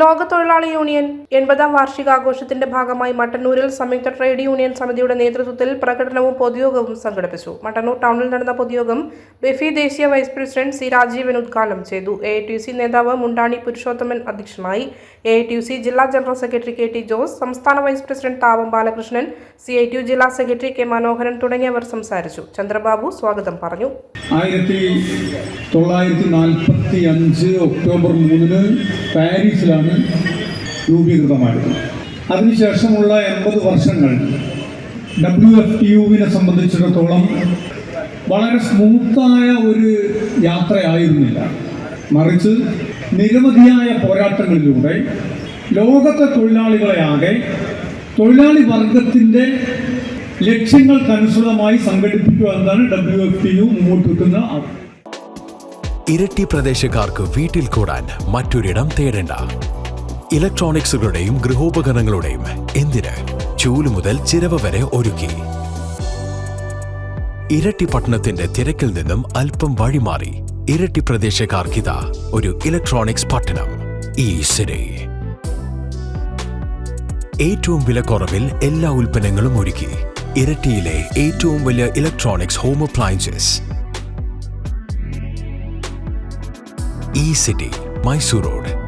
ലോക തൊഴിലാളി യൂണിയൻ എൺപതാം വാർഷികാഘോഷത്തിന്റെ ഭാഗമായി മട്ടന്നൂരിൽ സംയുക്ത ട്രേഡ് യൂണിയൻ സമിതിയുടെ നേതൃത്വത്തിൽ പ്രകടനവും പൊതുയോഗവും സംഘടിപ്പിച്ചു. മട്ടന്നൂർ ടൗണിൽ നടന്ന പൊതുയോഗം ബെഫി ദേശീയ വൈസ് പ്രസിഡന്റ് സി രാജീവൻ ഉദ്ഘാടനം ചെയ്തു. എ നേതാവ് മുണ്ടാണി പുരുഷോത്തമൻ അധ്യക്ഷനായി. എ ജില്ലാ general secretary K T Jose സംസ്ഥാന vice president Thavam Balakrishnan C I T ജില്ലാ സെക്രട്ടറി കെ മനോഹരൻ തുടങ്ങിയവർ സംസാരിച്ചു. ചന്ദ്രബാബു സ്വാഗതം പറഞ്ഞു. ആയിരത്തി തൊള്ളായിരത്തി നാൽപ്പത്തി അഞ്ച് ഒക്ടോബർ മൂന്നിന് പാരീസിലാണ് രൂപീകൃതമായത് അതിനുശേഷമുള്ള എൺപത് വർഷങ്ങൾ ഡബ്ല്യു എഫ് ടി യുവിനെ സംബന്ധിച്ചിടത്തോളം വളരെ സ്മൂത്തായ ഒരു യാത്രയായിരുന്നില്ല. മറിച്ച് നിരവധിയായ പോരാട്ടങ്ങളിലൂടെ ലോകത്തെ തൊഴിലാളികളെ ആകെ തൊഴിലാളി വർഗത്തിന്റെ ലക്ഷ്യങ്ങൾക്കനുസൃതമായി സംഘടിപ്പിക്കുക എന്നതാണ് ഡബ്ല്യു എഫ് ടി യു മുമ്പോട്ട് വെക്കുന്ന ഇരട്ടി പ്രദേശക്കാർക്ക് വീട്ടിൽ കൂടാൻ മറ്റൊരിടം തേടേണ്ട. ഇലക്ട്രോണിക്സുകളുടെയും ഗൃഹോപകരണങ്ങളുടെയും എന്തിന് ചൂൽ മുതൽ ചിരവ വരെ ഒരുക്കി? ഇരട്ടി പട്ടണത്തിന്റെ തിരക്കിൽ നിന്നും അല്പം വഴിമാറി ഇരട്ടി പ്രദേശക്കാർക്കിത ഒരു ഇലക്ട്രോണിക്സ് പട്ടണം ഈ സിരി ഏറ്റവും വിലക്കുറവിൽ എല്ലാ ഉൽപ്പന്നങ്ങളും ഒരുക്കി ഇരട്ടിയിലെ ഏറ്റവും വലിയ ഇലക്ട്രോണിക്സ് ഹോം അപ്ലയൻസസ്. ഈ സിറ്റി മൈസൂർ റോഡ്.